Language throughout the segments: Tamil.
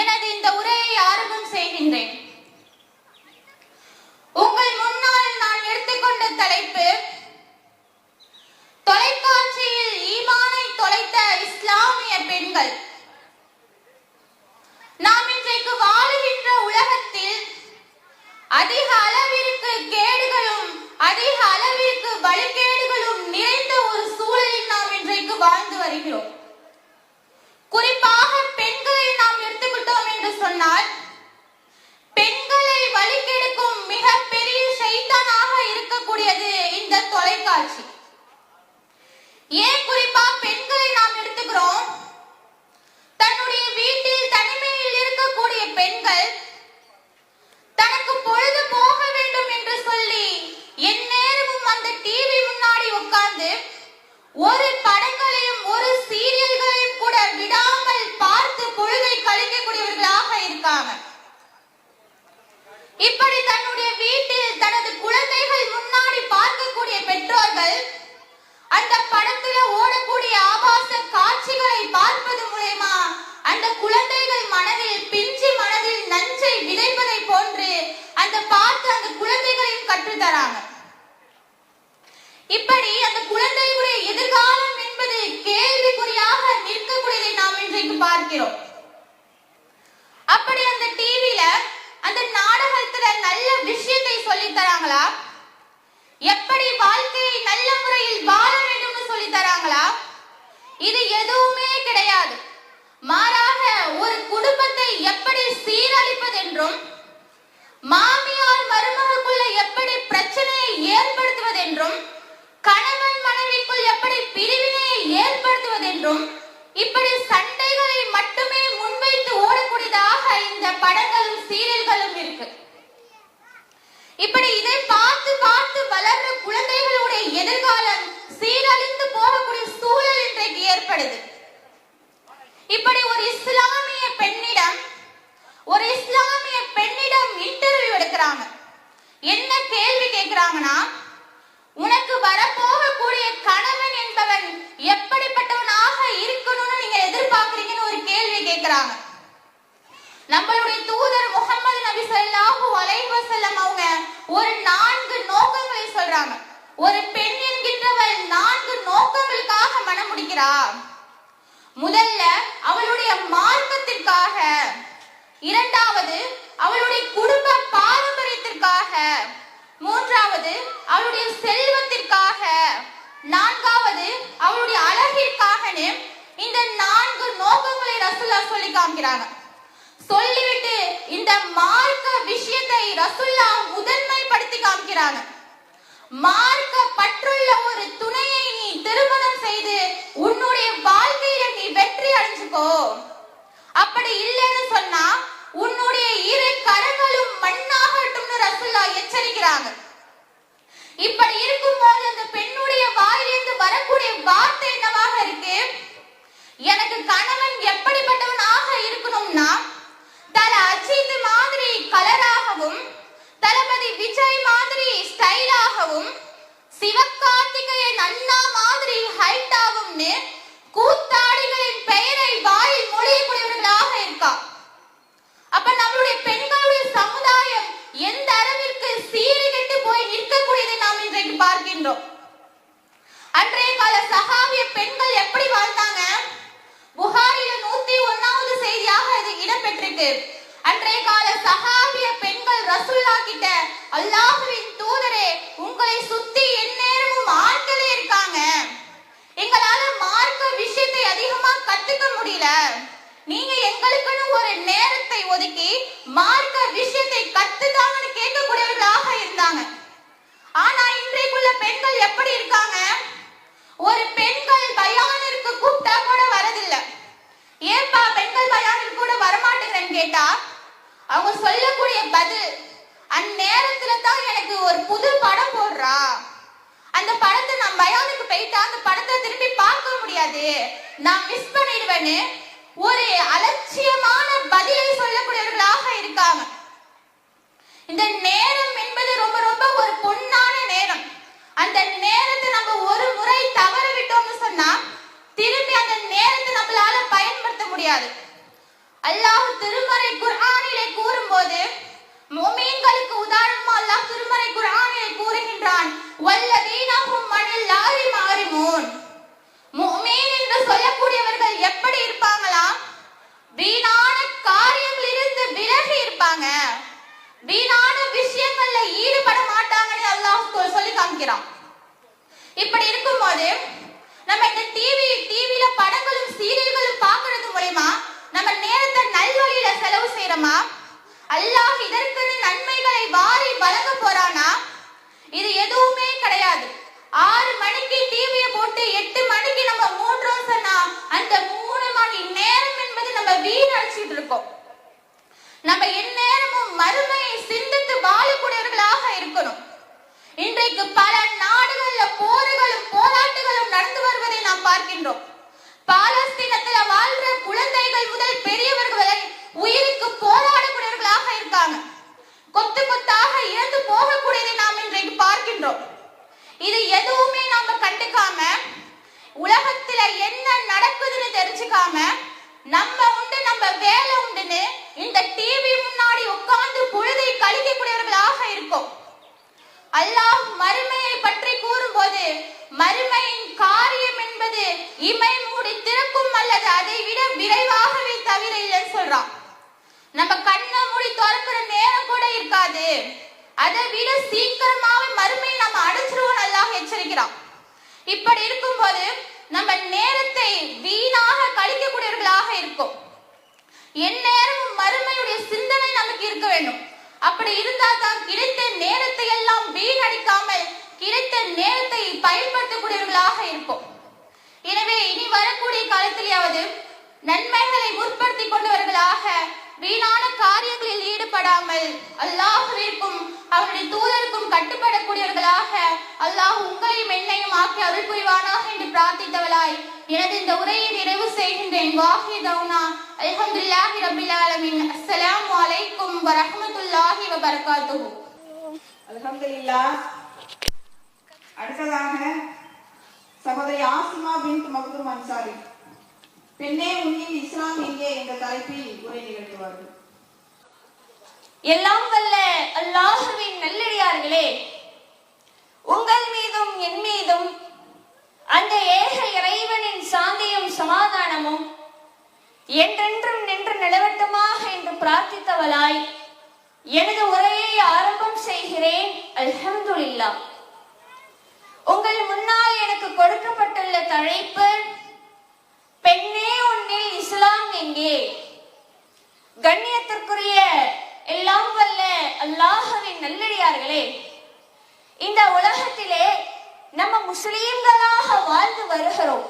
எனது இந்த உரையை ஆரம்பம் செய்கின்றேன். உங்கள் முன்னால் நான் எடுத்துக்கொண்ட தலைப்பு தொலைக்காட்சியில் ஈமானை தொலைத்த இஸ்லாமிய பெண்கள். நாம் இன்றைக்கு வாழுகின்ற உலகத்தில் அதிக அளவிற்கு கேடுகளும் அதிக அளவிற்கு வழிகேடுகளும் நிறைந்த ஒரு சூழலில் நாம் இன்றைக்கு வாழ்ந்து வருகிறோம். குறிப்பாக பெண்களை நாம் எடுத்துக்கிட்டோம் என்று சொன்னால் பெண்களை வழிகெடுக்கும் மிகப்பெரிய சைத்தானாக இருக்கக்கூடியது இந்த தொலைக்காட்சி. ஏன் குறிப்பா பெண்களை நாம் எடுத்துக்கிறோம் தன்னுடைய வீட்டில் தனிமையில் இருக்கக்கூடிய பெண்கள் தனக்கு பொழுது போக வேண்டும் என்று சொல்லி எந்நேரமும் அந்த டிவி முன்னாடி உட்கார்ந்து ஒரு படங்களையும் ஒரு சீரியல்களையும் கூட விடாமல் பார்த்து பொழுதை கழிக்கக்கூடியவர்களாக இருக்காங்க இப்படி தன்னுடைய வீட்டில் தனது குழந்தைகள் முன்னாடி பார்க்கக்கூடிய பெற்றோர்கள் அந்த படத்துல ஓடக்கூடிய ஆபாச காட்சிகளை பார்ப்பது மூலயமா அந்த குழந்தைகள் மனதில் பிஞ்சு மனதில் நஞ்சை விதைப்பதை போன்று அந்த பார்த்து அந்த குழந்தைகளையும் கற்றுத்தராங்க இப்படி அந்த குழந்தைகளுடைய எதிர்காலம் என்பது கேள்விக்குறியாக நிற்கக்கூடியதை நாம் இன்றைக்கு பார்க்கிறோம். அப்படி அந்த டிவில அந்த நாடகத்துல நல்ல விஷயத்தை சொல்லி தராங்களா? எப்படி வாழ்க்கையை நல்ல முறையில் வாழ வேண்டும் சொல்லி தராங்களா? இது எதுவுமே கிடையாது. மாறாக ஒரு குடும்பத்தை எப்படி சீரழிப்பது என்றும் மாமியார் மருமகளுக்குள்ள எப்படி பிரச்சனையை ஏற்படுத்துவது என்றும் கணவன் மனைவிக்குள் எப்படி பிரிவினையை ஏற்படுத்துவது என்றும் இப்படி சண்டைகளை மட்டுமே முன்வைத்து ஓடக்கூடியதாக இந்த படங்களும் சீரியல்களும் இருக்கு. இப்படி இதை பார்த்து பார்த்து வளர்ற குழந்தைகளுடைய எதிர்காலம் சீரழிந்து போகக்கூடிய சூழல் இன்றைக்கு ஏற்படுது. இப்படி ஒரு இஸ்லாமிய பெண்ணிடம் ஒரு இஸ்லாமிய பெண்ணிடம் இன்டர்வியூ எடுக்கிறாங்க. என்ன கேள்வி கேட்கிறாங்கன்னா உனக்கு வரப்போகக்கூடிய கணவன் எப்படிப்பட்டவனாக இருக்கணும்னு நீங்க எதிர்பார்க்கறீங்கன்னு ஒரு கேள்வி கேட்கிறாங்க நம்மளுடைய தூதர் முகமது நபி சொல்லாஹு அலைஹி செல்லம் அவங்க ஒரு நான்கு நோக்கங்களை சொல்றாங்க. ஒரு பெண் என்கின்றவள் நான்கு நோக்கங்களுக்காக மனம் முடிக்கிறா? முதல்ல அவளுடைய மார்க்கத்திற்காக. இரண்டாவது அவளுடைய குடும்ப பாரம்பரியத்திற்காக. மூன்றாவது அவளுடைய செல்வத்திற்காக. நான்காவது அவனுடைய அழகிற்காகன்னு இந்த நான்கு நோக்கங்களை ரசுல்லா சொல்லி காமிக்கிறாங்க. சொல்லிவிட்டு இந்த மார்க்க விஷயத்தை ரசுல்லா முதன்மைப்படுத்தி காமிக்கிறாங்க. மார்க்க பற்றுள்ள ஒரு துணையை நீ திருமணம் செய்து உன்னுடைய வாழ்க்கையில நீ வெற்றி அடைஞ்சுக்கோ. அப்படி இல்லைன்னு சொன்னா உன்னுடைய இரு கரங்களும் மண்ணாகட்டும்னு ரசுல்லா எச்சரிக்கிறாங்க. இப்படி இருக்கும்போது அந்த பெண்ணுடைய வாயிலிருந்து வரக்கூடிய வார்த்தை என்னவாக இருக்கு? எனக்கு கணவன் எப்படிப்பட்டவனாக இருக்கணும்னா தல அஜித் மாதிரி கலராகவும் தளபதி விஜய் மாதிரி ஸ்டைலாகவும் சிவகார்த்திகேயன் அண்ணா மாதிரி ஹைட்டாகும்னு கூத்தாடிகளின் பெயரை வாயில் மொழியக்கூடியவர்களாக இருக்கான். இருக்கின்றோம் அன்றைய கால சகாவிய பெண்கள் எப்படி வாழ்ந்தாங்க? புகாரில நூத்தி ஒன்னாவது செய்தியாக இது இடம்பெற்றிருக்கு. அன்றைய கால சஹாபிய பெண்கள் ரசுல்லா கிட்ட அல்லாஹுவின் தூதரே உங்களை சுத்தி எந்நேரமும் ஆட்களே இருக்காங்க. எங்களால மார்க்க விஷயத்தை அதிகமா கத்துக்க முடியல. நீங்க எங்களுக்குன்னு ஒரு நேரத்தை ஒதுக்கி மார்க்க விஷயத்தை கத்துக்காமனு கேட்கக்கூடியவர்களாக இருந்தாங்க. ஆனா இன்றைக்குள்ள பெண்கள் எப்படி இருக்காங்க? ஒரு பெண்கள் பயானிற்கு கூப்பிட்டா கூட வரதில்லை. ஏன்பா பெண்கள் பயானிற்கு கூட வரமாட்டேங்கிறேன்னு கேட்டா அவங்க சொல்லக்கூடிய பதில் அந்நேரத்துல தான் எனக்கு ஒரு புது படம் போடுறா. அந்த படத்தை நான் பயானுக்கு போயிட்டா அந்த படத்தை திருப்பி பார்க்க முடியாது. நான் மிஸ் பண்ணிடுவேன்னு ஒரு அலட்சியமான பதிலை சொல்லக்கூடியவர்களாக இருக்காங்க. இந்த நேரம் என்பது ரொம்ப ரொம்ப ஒரு பொன்னான நேரம். அந்த நேரத்தை நம்ம ஒரு முறை தவற விட்டோம்னு சொன்னா திரும்பி அந்த நேரத்தை நம்மளால பயன்படுத்த முடியாது. அல்லாஹ் திருமறை குர்ஆனிலே கூறும்போது முஃமின்களுக்கு உதாரணமா அல்லாஹ் திருமறை குர்ஆனிலே கூறுகின்றான் வல்லதீனஹும் மனில் லாரி மாறிமூன் முஃமின் என்று சொல்லக்கூடியவர்கள் எப்படி இருப்பாங்களா? வீணான காரியங்களிலிருந்து விலகி இருப்பாங்க வீணான விஷயங்கள்ல ஈடுபட மாட்டாங்கன்னு அல்லாஹ் சொ- சொல்லி காமிக்கிறான் இப்படி இருக்கும்போது நம்ம இந்த டிவி டிவில படங்களும் சீரியல்களும் பாக்குறது மூலயமா நம்ம நேரத்தை நல்வழியில செலவு செய்யறோமா அல்லாஹ் இதற்கு நன்மைகளை வாரி வழங்க போறானா? இது எதுவுமே கிடையாது. ஆறு மணிக்கு டிவியை போட்டு எட்டு மணிக்கு நம்ம மூன்றோம் சொன்னா அந்த மூணு மணி நேரம் என்பது நம்ம வீணடிச்சிட்டு இருக்கோம். நம்ம எந்நேரமும் மறுமையை சிந்தித்து வாழக்கூடியவர்களாக இருக்கணும். இன்றைக்கு பல நாடுகள்ல போர்களும் போராட்டங்களும் நடந்து வருவதை நாம் பார்க்கின்றோம். பாலஸ்தீனத்துல வாழ்ற குழந்தைகள் முதல் பெரியவர்கள் வரை உயிருக்கு போராடக்கூடியவர்களாக இருக்காங்க. கொத்து கொத்தாக இறந்து போகக்கூடியதை நாம் இன்றைக்கு பார்க்கின்றோம். இது எதுவுமே நாம கண்டுக்காம உலகத்துல என்ன நடக்குதுன்னு தெரிஞ்சுக்காம நம்ம உண்டு நம்ம வேலை உண்டுன்னு இந்த டிவி முன்னாடி உட்கார்ந்து பொழுதை கழிக்கக்கூடியவர்களாக இருக்கோம். அல்லாஹ் மறுமையை பற்றி கூறும்போது மறுமையின் காரியம் என்பது இமை மூடி திறக்கும் அல்லது அதை விட விரைவாகவே தவிர இல்லைன்னு சொல்றான். நம்ம கண்ணை மூடி திறக்கிற நேரம் கூட இருக்காது. அதை விட சீக்கிரமாவே மறுமையை நம்ம அடைச்சிருவோம் அல்லாஹ் எச்சரிக்கிறான். இப்படி இருக்கும்போது நம்ம நேரத்தை வீணாக கழிக்கக்கூடியவர்களாக இருக்கும். எந்நேரமும் மறுமையுடைய சிந்தனை நமக்கு இருக்க வேண்டும். அப்படி இருந்தால் தான் கிடைத்த நேரத்தை எல்லாம் வீணடிக்காமல் கிடைத்த நேரத்தை பயன்படுத்தக்கூடியவர்களாக இருப்போம். எனவே இனி வரக்கூடிய காலத்திலேயாவது நன்மைகளை முற்படுத்திக் கொண்டவர்களாக வீணான காரியங்களில் ஈடுபடாமல் அல்லாஹுவிற்கும் அவருடைய தூதருக்கும் கட்டுப்படக்கூடியவர்களாக அல்லாஹ் உங்களையும் என்னையும் ஆக்கி அருள் புரிவானாக என்று பிரார்த்தித்தவளாய் எனது இந்த உரையை நிறைவு செய்கின்றேன். வாஹி தௌனா அல்ஹம்துலில்லாஹி ரப்பில் ஆலமீன். அஸ்ஸலாமு அலைக்கும் வரஹ்மத்துல்லாஹி வபரகாத்துஹு. அல்ஹம்துலில்லாஹ். அடுத்ததாக சகோதரி ஆசிமா பின் மக்தூம் அன்சாரி. பெண்ணே உன்னில் இஸ்லாம் எங்கே என்ற தலைப்பில் உரை நிகழ்த்துவார்கள். எல்லாம் வல்ல அல்லாஹுவின் நல்லடியார்களே உங்கள் மீதும் அந்த ஏக இறைவனின் சாந்தியும் சமாதானமும் என்றென்றும் நின்று நிலவட்டுமாக என்று பிரார்த்தித்தவளாய் எனது உரையை ஆரம்பம் செய்கிறேன் அல்ஹம்துலில்லாஹ் உங்கள் முன்னால் எனக்கு கொடுக்கப்பட்டுள்ள தலைப்பு பெண்ணே உன்னில் இஸ்லாம் எங்கே கண்ணியத்திற்குரிய எல்லாம் வல்ல அல்லாஹ்வின் நல்லடியார்களே இந்த உலகத்திலே நம்ம முஸ்லீம்களாக வாழ்ந்து வருகிறோம்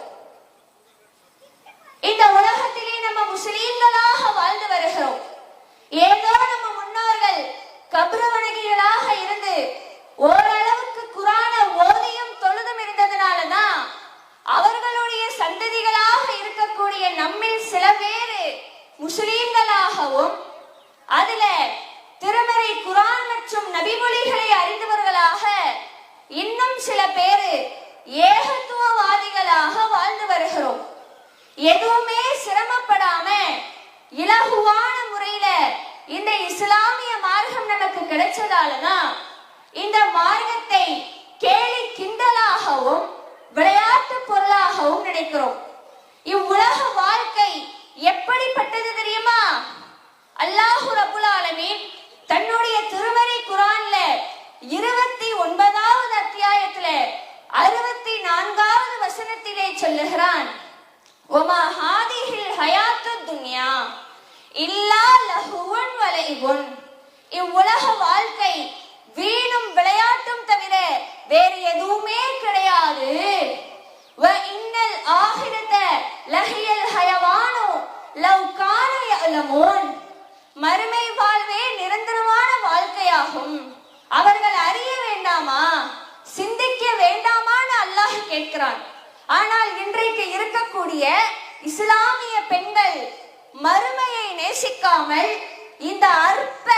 இந்த உலகத்திலே நம்ம முஸ்லீம்களாக வாழ்ந்து வருகிறோம் ஏதோ நம்ம முன்னோர்கள் கபிரவணகிகளாக இருந்து ஓரளவுக்கு குரான ஓதியும் தொழுதும் இருந்ததுனாலதான் அவர்களுடைய சந்ததிகளாக இருக்கக்கூடிய நம்மில் சில பேரு முஸ்லீம்களாகவும் அதுல திருமறை குரான் மற்றும் நபிமொழிகளை அறிந்தவர்களாக இன்னும் சில பேரு ஏகத்துவவாதிகளாக வாழ்ந்து வருகிறோம். எதுவுமே சிரமப்படாம இலகுவான முறையில இந்த இஸ்லாமிய மார்க்கம் நமக்கு கிடைச்சதாலதான் இந்த மார்க்கத்தை கேலி கிண்டலாகவும் விளையாட்டு பொருளாகவும் நினைக்கிறோம். இவ்வுலக வாழ்க்கை எப்படிப்பட்டது தெரியுமா? அல்லாஹு ரபுல் ஆலமீன் தன்னுடைய திருமறை குரான்ல இருபத்தி ஒன்பதாவது அத்தியாயத்துல அறுபத்தி நான்காவது வசனத்திலே சொல்லுகிறான். ஒமா ஹாதிஹில் ஹயாத்து துன்யா இல்லா லஹுவுன் வலைவுன். இவ்வுலக வாழ்க்கை வீணும் விளையாட்டும் தவிர வேறு எதுவுமே கிடையாது. வ இன்னல் ஆஹிரத லஹியல் ஹயவானு லவ் கான யஅலமூன். மறுமை வாழ்வே நிரந்தரமான வாழ்க்கையாகும். அவர்கள் அறிய வேண்டாமா? சிந்திக்க வேண்டாமான்னு அல்லாஹ் கேட்கிறான். ஆனால் இன்றைக்கு இருக்கக்கூடிய இஸ்லாமிய பெண்கள் மறுமையை நேசிக்காமல் இந்த அற்ப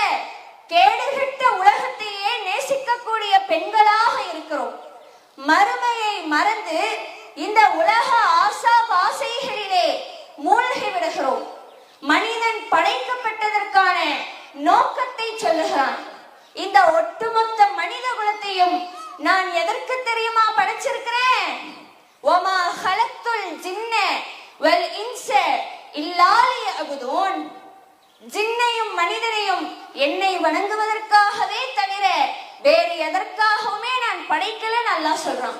கேடுகிட்ட உலகத்தையே நேசிக்கக்கூடிய பெண்களாக இருக்கிறோம். மறுமையை மறந்து இந்த உலக ஆசா பாசைகளிலே மூழ்கி விடுகிறோம். மனிதன் படைக்கப்பட்டதற்கான நோக்கத்தை சொல்லுகிறான். இந்த ஒட்டுமொத்த மனித குலத்தையும் நான் எதற்கு தெரியுமா படைச்சிருக்கிறேன்? ஒமா ஹலத்துல் ஜின்ன வல் இன்ச இல்லாலி அகுதோன் ஜின்னையும் மனிதனையும் என்னை வணங்குவதற்காகவே தவிர வேறு எதற்காகவுமே நான் படைக்கலன்னு அல்லாஹ் சொல்றான்.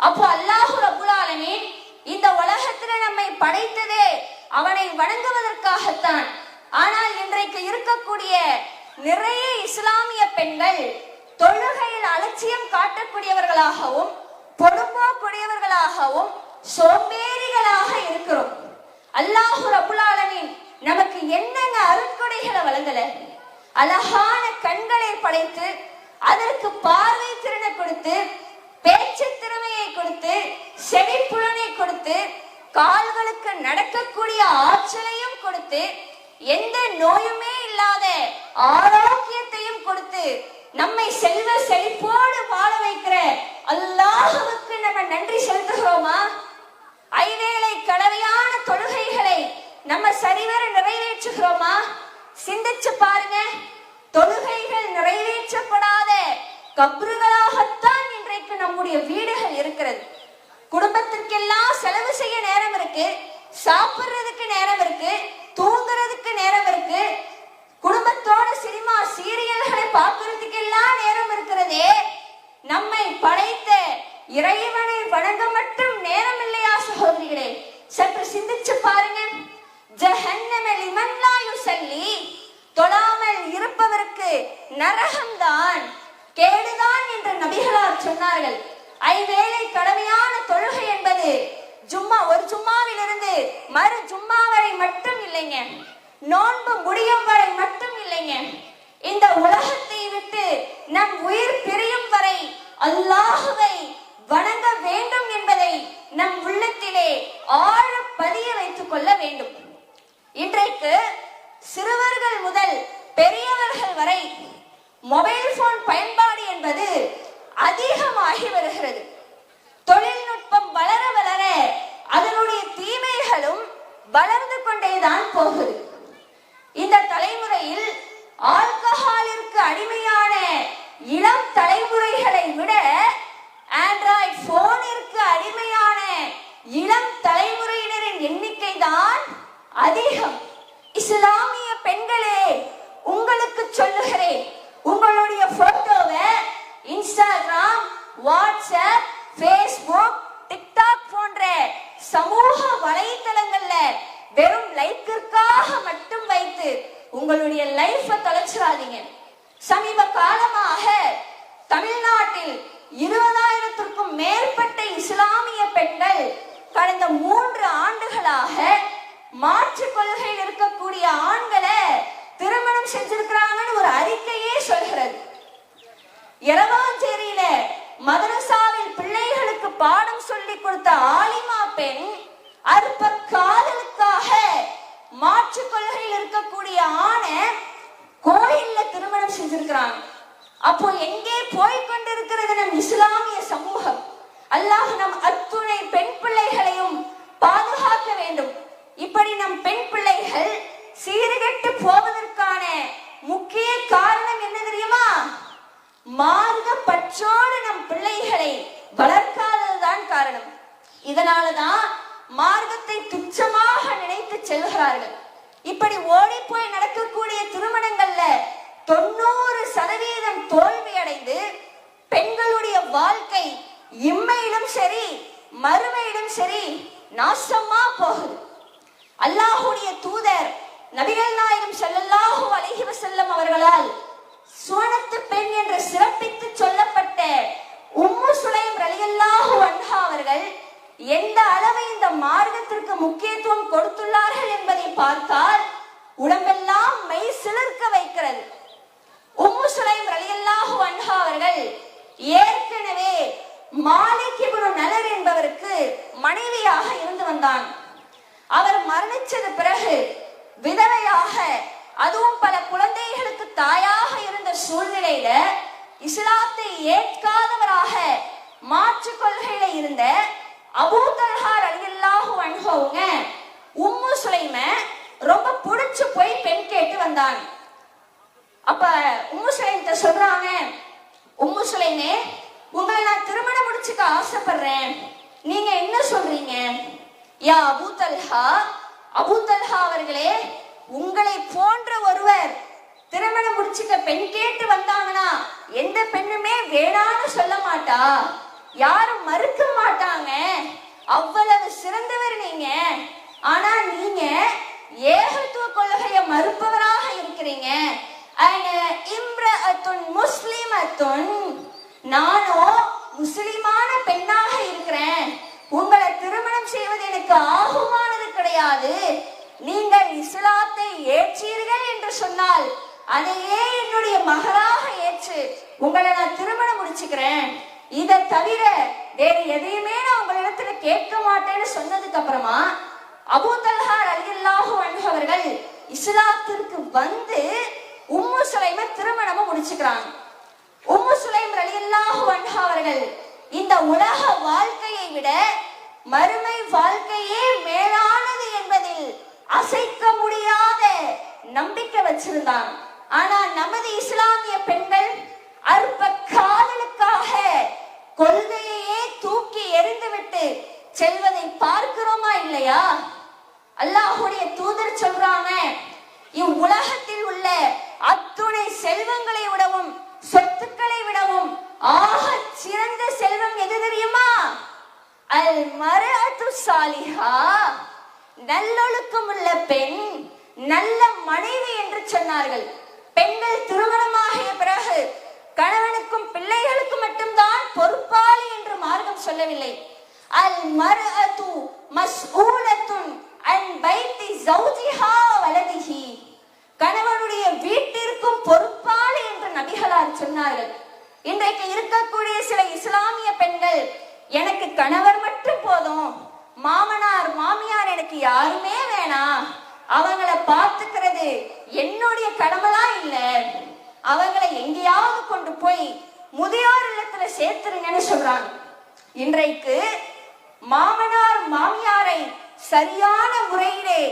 அப்போ அல்லாஹு ரபுல் ஆலமீன் இந்த உலகத்துல நம்மை படைத்ததே அவனை வணங்குவதற்காகத்தான். ஆனால் இன்றைக்கு இருக்கக்கூடிய நிறைய இஸ்லாமிய பெண்கள் தொழுகையில் அலட்சியம் காட்டக்கூடியவர்களாகவும் பொறுப்போக்கூடியவர்களாகவும் சோம்பேறிகளாக இருக்கிறோம். அல்லாஹு ரபுல் நமக்கு என்னென்ன அருட்கொடைகளை வழங்கல? அழகான கண்களை படைத்து அதற்கு பார்வை திறனை கொடுத்து பேச்சு திறமையை கொடுத்து செவிப்புலனை கொடுத்து கால்களுக்கு நடக்கக்கூடிய ஆற்றலையும் கொடுத்து எந்த நோயுமே இல்லாத ஆரோக்கியத்தையும் கொடுத்து நம்மை செல்வ செழிப்போடு வாழ வைக்கிற அல்லாஹுவுக்கு நம்ம நன்றி செலுத்துகிறோமா? ஐவேளை கலவையான தொழுகைகளை நம்ம சரிவர நிறைவேற்றுகிறோமா? சிந்திச்சு பாருங்க. தொழுகைகள் நிறைவேற்றப்படாத கப்றுகளாகத்தான் இன்றைக்கு நம்முடைய வீடுகள் இருக்கிறது. குடும்பத்திற்கெல்லாம் செலவு செய்ய நேரம் இருக்கு. சாப்பிடுறதுக்கு நேரம் இருக்கு. தூங்க நேரம் இருக்கு குடும்பத்தோட சினிமா சீரியல்களை பார்க்கறதுக்கு எல்லாம் நேரம் இருக்கிறதே நம்மை படைத்த இறைவனை வணங்க மட்டும் நேரம் இல்லையா சகோதரிகளே சற்று சிந்திச்சு பாருங்க ஜஹன்னம லிமன் லா யுஸல்லி தொழாமல் இருப்பவருக்கு நரகம்தான் கேடுதான் என்று நபிகளார் சொன்னார்கள் ஐவேளை கடமையான தொழுகை என்பது ஜும்மா ஒரு ஜும்மாவிலிருந்து மறு ஜும்மா வரை மட்டும் இல்லைங்க நோன்பு முடியும் வரை மட்டும் இல்லைங்க இந்த உலகத்தை விட்டு நம் உயிர் பிரியும் வரை அல்லாஹுவை வணங்க வேண்டும் என்பதை நம் உள்ளத்திலே ஆழ பதிய வைத்துக் கொள்ள வேண்டும் இன்றைக்கு குழந்தைகள் முதல் பெரியவர்கள் வரை மொபைல் போன் பயன்பாடு என்பது அதிகமாகி வருகிறது. தொழில்நுட்பம் வளர வளர அதனுடைய தீமைகளும் வளர்ந்து கொண்டேதான் போகுது. இந்த தலைமுறையில் ஆல்கஹாலிற்கு அடிமையான இளம் தலைமுறைகளை விட ஆண்ட்ராய்ட் போனிற்கு அடிமையான இளம் தலைமுறையினரின் எண்ணிக்கை தான் அதிகம். இஸ்லாமிய பெண்களே உங்களுக்கு சொல்லுகிறேன். உங்களுடைய போட்டோவை இன்ஸ்டாகிராம் வாட்ஸ்அப் ஃபேஸ்புக் டிக்டாக் போன்ற சமூக வலைத்தளங்கள்ல வெறும் லைக்கிற்காக மட்டும் வைத்து உங்களுடைய லைஃப தொலைச்சிடாதீங்க. சமீப காலமாக தமிழ்நாட்டில் இருபதாயிரத்திற்கும் மேற்பட்ட இஸ்லாமிய பெண்கள் கடந்த மூன்று ஆண்டுகளாக மாற்று கொள்கையில் இருக்கக்கூடிய ஆண்களை திருமணம் செஞ்சிருக்கிறாங்கன்னு ஒரு அறிக்கையே சொல்கிறது. எரவாஞ்சேரியில மதரசாவில் பிள்ளைகளுக்கு பாடம் சொல்லி கொடுத்த ஆலிமா பெண் அற்ப காதலுக்காக மாற்று கொள்கையில் இருக்கக்கூடிய ஆணை கோயில்ல திருமணம் செஞ்சிருக்கிறாங்க. அப்போ எங்கே போய் கொண்டிருக்கிறது நம் இஸ்லாமிய சமூகம்? அல்லாஹ் நம் அத்துணை பெண் பிள்ளைகளையும் பாதுகாக்க வேண்டும். இப்படி நம் பெண் பிள்ளைகள் சீர்கெட்டு போவதற்கான முக்கிய காரணம் என்ன தெரியுமா? மார்க்க பற்றோடு நம் பிள்ளைகளை வளர்க்காததுதான் காரணம். இதனாலதான் மார்க்கத்தை துச்சமாக நினைத்து செல்கிறார்கள். இப்படி ஓடி போய் நடக்கக்கூடிய திருமணங்கள்ல தொண்ணூறு சதவீதம் தோல்வி அடைந்து பெண்களுடைய வாழ்க்கை இம்மையிலும் சரி மறுமையிலும் சரி நாசமா போகுது. அல்லாஹுடைய தூதர் நபிகள் நாயகம் செல்லல்லாஹு அலைஹி வஸல்லம் அவர்களால் சுவனத்து பெண் என்று சிறப்பித்து சொல்லப்பட்ட உம்மு சுலைம் ரலியல்லாஹு அன்ஹா அவர்கள் எந்த அளவு இந்த மார்க்கத்திற்கு முக்கியத்துவம் கொடுத்துள்ளார்கள் என்பதை பார்த்தால் உடம்பெல்லாம் மெய் சிலிர்க்க வைக்கிறது. உம்மு சுலைம் ரலியல்லாஹு அன்ஹா அவர்கள் ஏற்கனவே மாலிக் இப்னு நலர் என்பவருக்கு மனைவியாக இருந்து வந்தான். அவர் மரணிச்சது பிறகு விதவையாக அதுவும் பல குழந்தைகளுக்கு தாயாக இருந்த சூழ்நிலையில இஸ்லாத்தை ஏற்காதவராக மாற்று கொள்கையில இருந்த அபூதல்ஹார் தல்ஹா ரலியல்லாஹு உம்மு சுலைம ரொம்ப புடிச்சு போய் பெண் கேட்டு வந்தான். அப்ப உம்மு சுலைம்கிட்ட சொல்றாங்க உம்மு சுலைமே உங்களை நான் திருமணம் முடிச்சுக்க ஆசைப்படுறேன். நீங்க என்ன சொல்றீங்க? யா அபூ தல்ஹா தல்ஹா அவர்களே உங்களை போன்ற ஒருவர் திருமணம் முடிச்சுக்க பெண் கேட்டு வந்தாங்கன்னா எந்த பெண்ணுமே வேணான்னு சொல்ல மாட்டா. யாரும் மறுக்க மாட்டாங்க. அவ்வளவு சிறந்தவர் நீங்க. ஆனா நீங்க ஏகத்துவ கொள்கையை மறுப்பவராக இருக்கிறீங்க. அண்ட் இம்ரஅத்துன் முஸ்லிமத்துன் நானும் முஸ்லிமான பெண்ணாக இருக்கிறேன். உங்களை திருமணம் செய்வது எனக்கு ஆகுமானது கிடையாது. நீங்கள் இஸ்லாத்தை ஏற்றீர்கள் என்று சொன்னால் அதையே என்னுடைய மகளாக ஏற்று உங்களை நான் திருமணம் முடிச்சுக்கிறேன். இதை தவிர வேறு எதையுமே நான் உங்களிடத்துல கேட்க மாட்டேன்னு சொன்னதுக்கு அப்புறமா அபூ தல்ஹா அவர்கள் இஸ்லாத்திற்கு வந்து உம்மு சுலைமை திருமணமும் முடிச்சுக்கிறாங்க. உம்மு சுலைம் ரலியல்லாஹு அன்ஹா அவர்கள் இந்த உலக வாழ்க்கையை விட மறுமை வாழ்க்கையே மேலானது என்பதில் அசைக்க முடியாத நம்பிக்கை வச்சிருந்தான். ஆனா நமது இஸ்லாமிய பெண்கள் அற்ப காதலுக்காக கொள்கையையே தூக்கி எறிந்துவிட்டு செல்வதை பார்க்கிறோமா இல்லையா? அல்லாஹுடைய தூதர் சொல்றாங்க இவ்வுலகத்தில் உள்ள அத்துணை செல்வங்களை விடவும் சொத்துக்களை விடவும் ஆக சிறந்த செல்வம் எது தெரியுமா? அல் மரஅத்து சாலிஹா. நல்லொழுக்கம் உள்ள பெண் நல்ல மனைவி என்று சொன்னார்கள். பெண்கள் திருமணமாகிய பிறகு கணவனுக்கும் பிள்ளைகளுக்கும் மட்டும்தான் பொறுப்பாளி என்று மார்க்கம் சொல்லவில்லை. அல் மர்அத்து மஸ்ஊலத்துன் அன் பைத்தி ஜௌஜிஹா வலதிஹி. கணவனுடைய வீட்டிற்கும் பொறுப்பு நபிகளார் சொன்னார்கள் இன்றைக்கு இருக்கக்கூடிய சில இஸ்லாமிய பெண்கள் எனக்கு கணவர் மட்டும் போதும். மாமனார் மாமியார் எனக்கு யாருமே வேணாம் அவங்கள பார்த்துக்கிறது என்னுடைய கடமைலாம் இல்ல. அவங்களை எங்கேயாவது கொண்டு போய் முதியோர் இல்லத்துல சேர்த்துருங்கன்னு சொல்றாங்க. இன்றைக்கு மாமனார் மாமியாரை சரியான முறையிலே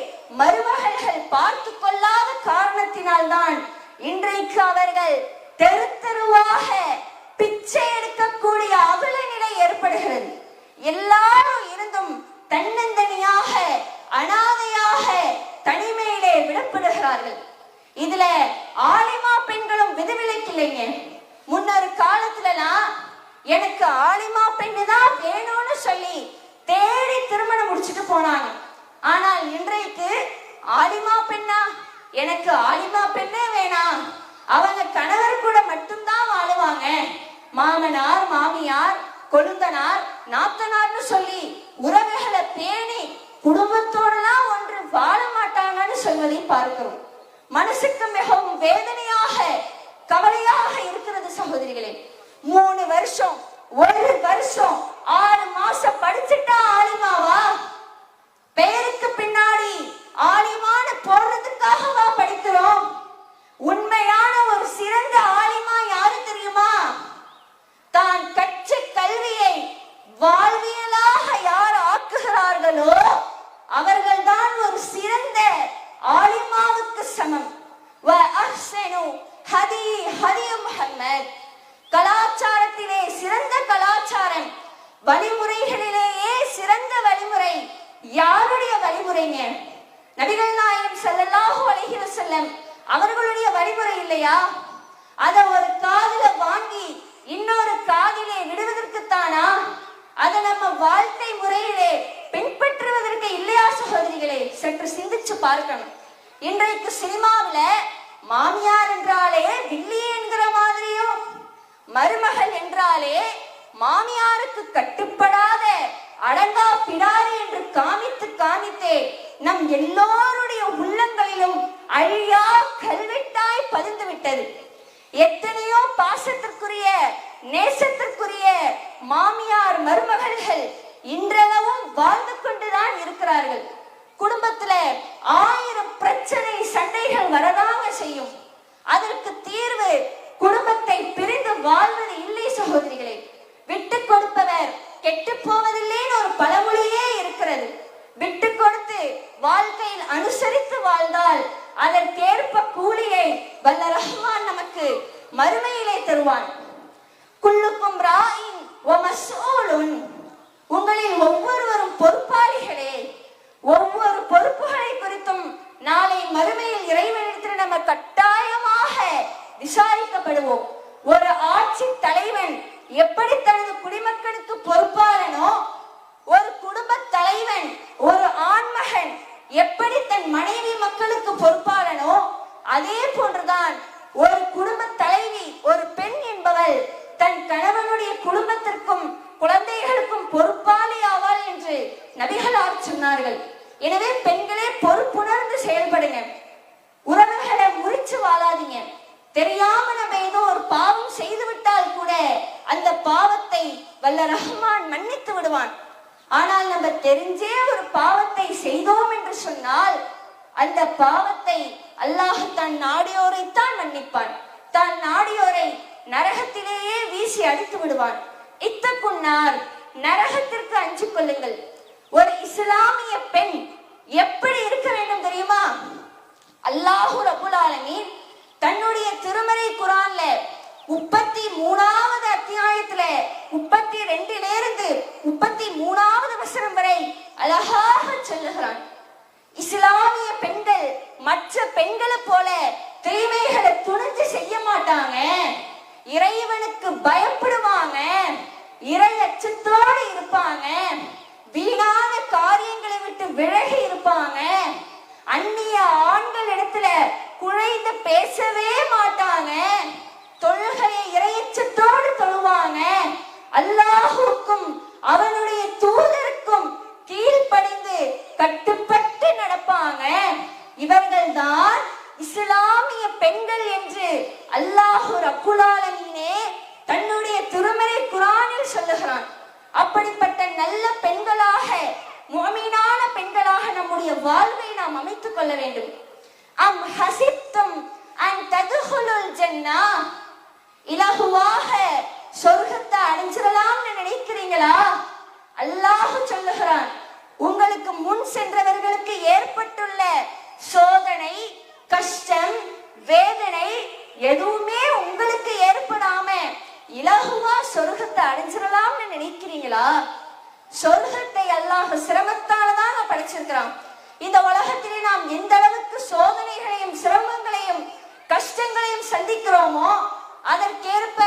மருமகள்கள் பார்த்து கொள்ளாத காரணத்தினால்தான் இன்றைக்கு அவர்கள் தெரு தெருவாக பிச்சை எடுக்கக்கூடிய அவல நிலை ஏற்படுகிறது. எல்லாரும் இருந்தும் தன்னந்தனியாக அனாதையாக தனிமையிலே விடப்படுகிறார்கள். இதுல ஆலிமா பெண்களும் விதிவிலக்கில்லைங்க முன்னொரு காலத்துலலாம் எனக்கு ஆலிமா பெண்ணு தான் வேணும்னு சொல்லி தேடி திருமணம் முடிச்சுட்டு போனாங்க. ஆனால் இன்றைக்கு ஆலிமா பெண்ணா எனக்கு ஆலிமா பெண்ணே வேணாம். அவங்க கணவர் கூட மட்டும்தான் வாழுவாங்க. மாமனார் மாமியார் கொழுந்தனார் நாத்தனார்னு சொல்லி உறவுகளை பேணி குடும்பத்தோடலாம் ஒன்று வாழ மாட்டாங்கன்னு சொல்வதை பார்க்கிறோம். மனசுக்கு மிகவும் வேதனையாக கவலையாக இருக்கிறது சகோதரிகளே. மூணு வருஷம் ஒரு வருஷம் ஆறு மாசம் படிச்சுட்டா ஆளுமாவா பெயருக்கு பின்னாடி ஆலிமான போடுறதுக்காகவா படிக்கிறோம் உண்மையான ஒரு சிறந்த ஆலிமா யாரு தெரியுமா தான் கற்ற கல்வியை வாழ்வியலாக யார் ஆக்குகிறார்களோ அவர்கள்தான் ஒரு சிறந்த ஆலிமாவுக்கு சமம் வ அஹ்ஸனு ஹதி ஹதி முஹம்மத் கலாச்சாரத்திலே சிறந்த கலாச்சாரம் வழிமுறைகளிலேயே சிறந்த வழிமுறை யாருடைய வழிமுறைங்க நபிகள் நாயகம் ஸல்லல்லாஹு அலைஹி வஸல்லம் அவர்களுடைய வழிமுறை இல்லையா அத ஒரு காதுல வாங்கி இன்னொரு காதிலே விடுவதற்குத்தானா அதை நம்ம வாழ்க்கை முறையிலே பின்பற்றுவதற்கு இல்லையா சகோதரிகளே சற்று சிந்திச்சு பார்க்கணும். இன்றைக்கு சினிமாவில மாமியார் என்றாலே வில்லி என்கிற மாதிரியும் மருமகள் என்றாலே மாமியாருக்கு கட்டுப்படாத அடங்கா பிடாரி என்று காமித்து காமித்தே நம் எல்லோருடைய உள்ளங்களிலும் அழியா கல்வெட்டாய் பதிந்து விட்டது. எத்தனையோ பாசத்திற்குரிய நேசத்திற்குரிய மாமியார் மருமகள்கள் இன்றளவும் வாழ்ந்து கொண்டுதான் இருக்கிறார்கள். குடும்பத்துல ஆயிரம் பிரச்சனை சண்டைகள் வரதாக செய்யும். அதற்கு தீர்வு குடும்பத்தை பிரிந்து வாழ்வது இல்லை சகோதரிகளே. விட்டு கொடுப்பவர் கெட்டு போவதில்லைன்னு ஒரு பழமொழியே இருக்கிறது. விட்டு கொடுத்து வாழ்க்கையில் அனுசரித்து வாழ்ந்தால் அதற்கேற்ப கூலியை வல்ல ரஹ்மான் நமக்கு மறுமையிலே தருவான். குல்லுக்கும் ராயின் உங்களில் ஒவ்வொருவரும் பொறுப்பாளிகளே. ஒவ்வொரு பொறுப்புகளை குறித்தும் நாளை மறுமையில் இறைவனிடத்தில் நம்ம கட்டாயமாக விசாரிக்கப்படுவோம். ஒரு ஆட்சி தலைவன் எப்படி தனது குடிமக்களுக்கு பொறுப்பாளனோ ஒரு குடும்ப தலைவன் ஒரு ஆண்மகன் எப்படி தன் மனைவி மக்களுக்கு பொறுப்பாளனோ அதே போன்றுதான் ஒரு குடும்ப தலைவி ஒரு பெண் என்பவள் தன் கணவனுடைய குடும்பத்திற்கும் குழந்தைகளுக்கும் பொறுப்பாளி ஆவாள் என்று நபிகளார் சொன்னார்கள். எனவே பெண்களே பொறுப்புணர்ந்து செயல்படுங்க. உறவுகளை முறிச்சு வாழாதீங்க. தெரியாம நம்ம ஏதோ ஒரு பாவம் செய்து விட்டால் கூட அந்த பாவத்தை வல்ல ரஹ்மான் மன்னித்து விடுவான். ஆனால் நம்ம தெரிஞ்சே ஒரு பாவத்தை செய்தோம் என்று சொன்னால் அந்த பாவத்தை அல்லாஹ் தன் நாடியோரைத்தான் மன்னிப்பான். தான் நாடியோரை நரகத்திலேயே வீசி அடித்து விடுவான். இத்தக்குன்னார் நரகத்திற்கு அஞ்சு கொள்ளுங்கள் ஒரு இஸ்லாமிய பெண் எப்படி இருக்க வேண்டும் தெரியுமா? அல்லாஹு ரபுல் ஆலமீன் தன்னுடைய திருமறை குரான்ல முப்பத்தி மூணாவது அத்தியாயத்துல முப்பத்தி ரெண்டுல இருந்து முப்பத்தி மூணாவது வசனம் வரை அழகாக சொல்லுகிறான். இஸ்லாமிய பெண்கள் மற்ற பெண்களை போல தீமைகளை துணிஞ்சு செய்ய மாட்டாங்க. இறைவனுக்கு பயப்படுவாங்க. இறை அச்சத்தோடு இருப்பாங்க. வீணான காரியங்களை விட்டு விலகி இருப்பாங்க. அந்நிய ஆண்கள் இடத்துல குழைந்து பேசவே மாட்டாங்க. தொழுகையை இறையச்சத்தோடு தொழுவாங்க. அல்லாஹுக்கும் அவனுடைய தூதருக்கும் கீழ்ப்படிந்து கட்டுப்பட்டு நடப்பாங்க. இவர்கள் தான் இஸ்லாமிய பெண்கள் என்று அல்லாஹு ரப்புலாலமீனே தன்னுடைய திருமறை குரானில் சொல்லுகிறான். அப்படிப்பட்ட நல்ல பெண்களாக மோமீனான பெண்களாக நம்முடைய வாழ்வை நாம் அமைத்துக் கொள்ள வேண்டும். அம் ஹசித்தும் அன் ததுஹுலுல் ஜன்னா. இலகுவாக சொர்க்கத்தை அடைஞ்சிடலாம்னு நினைக்கிறீங்களா? அல்லாஹ் சொல்லுகிறான் உங்களுக்கு முன் சென்றவர்களுக்கு ஏற்பட்டுள்ள சோதனை கஷ்டம் வேதனை எதுவுமே உங்களுக்கு ஏற்படாம இலகுவா சொர்க்கத்தை அடைஞ்சிடலாம்னு நினைக்கிறீங்களா? சொர்க்கத்தை அல்லாஹ் சிரமத்தாலதான் தான் படைச்சிருக்கிறான். இந்த உலகத்திலே நாம் எந்த அளவுக்கு சோதனைகளையும் சிரமங்களையும் கஷ்டங்களையும் சந்திக்கிறோமோ அதற்கேற்ப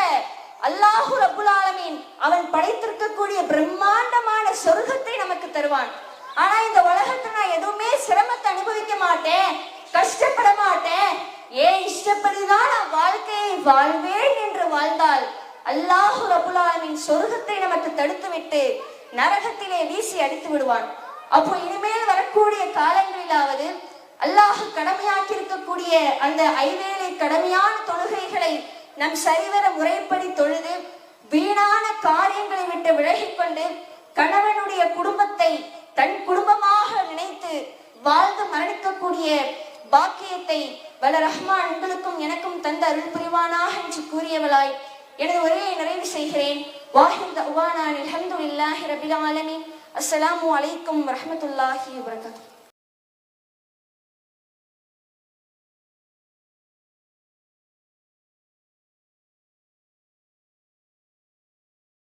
அல்லாஹு ரபுல் ஆலமீன் அவன் படைத்திருக்கக்கூடிய பிரம்மாண்டமான சொர்க்கத்தை நமக்கு தருவான். ஆனா இந்த உலகத்துல நான் எதுவுமே சிரமத்தை அனுபவிக்க மாட்டேன் கஷ்டப்பட மாட்டேன். ஏன் இஷ்டப்படிதான் நான் வாழ்க்கையை வாழ்வேன் என்று வாழ்ந்தாள் அல்லாஹு ரபுல்லாலமின் சொர்க்கத்தை நமக்கு தடுத்து விட்டு நரகத்திலே வீசி அடித்து விடுவான். அப்போ இனிமேல் வரக்கூடிய காலங்களிலாவது அல்லாஹ் கடமையாக்கி இருக்கக்கூடிய அந்த ஐவேளை கடமையான தொழுகைகளை நம் சரிவர முறைப்படி தொழுது வீணான காரியங்களை விட்டு விலகிக்கொண்டு கணவனுடைய குடும்பத்தை தன் குடும்பமாக நினைத்து வாழ்ந்து மரணிக்கக்கூடிய பாக்கியத்தை வல ரஹ்மான் உங்களுக்கும் எனக்கும் தந்த அருள் புரிவானாக என்று கூறியவளாய். எனது உரையை நிறைவு செய்கிறேன். வாஹித் அவானான் அல்ஹம்துலில்லாஹி ரபில் ஆலமீன். அஸ்ஸலாமு அலைக்கும் வரஹ்மத்துல்லாஹி வபரகாத்துஹு